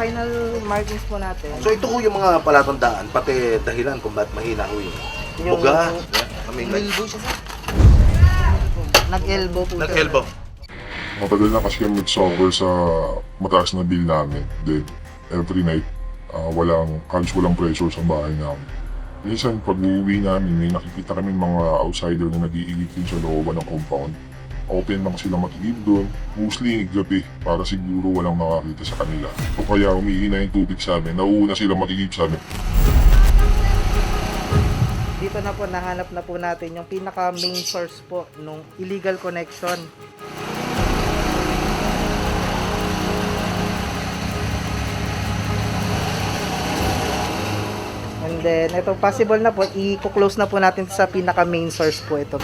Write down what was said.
final markings po natin. So ito ho yung mga palatandaan, pati dahilan kung ba't mahina ho yung Yung- buga. I mean, like, siya, sir. Nag-elbow po siya. nag-elbow. Matagal na kasi kami nag-suffer sa mataas na bill namin. Then, every night, ah, walang, halos walang pressure sa bahay namin. Minsan, pag uuwi namin, may nakikita kami mga outsider na nag-iigipin sa looban ng compound. Open lang sila matigib doon, mostly gabi, para siguro walang makakita sa kanila. O kaya umihina yung tubig sa amin, nauuna sila matigib sa amin. Dito na po, nahanap na po natin yung pinaka main source po nung illegal connection. And then, ito possible na po, i-close na po natin sa pinaka main source po ito.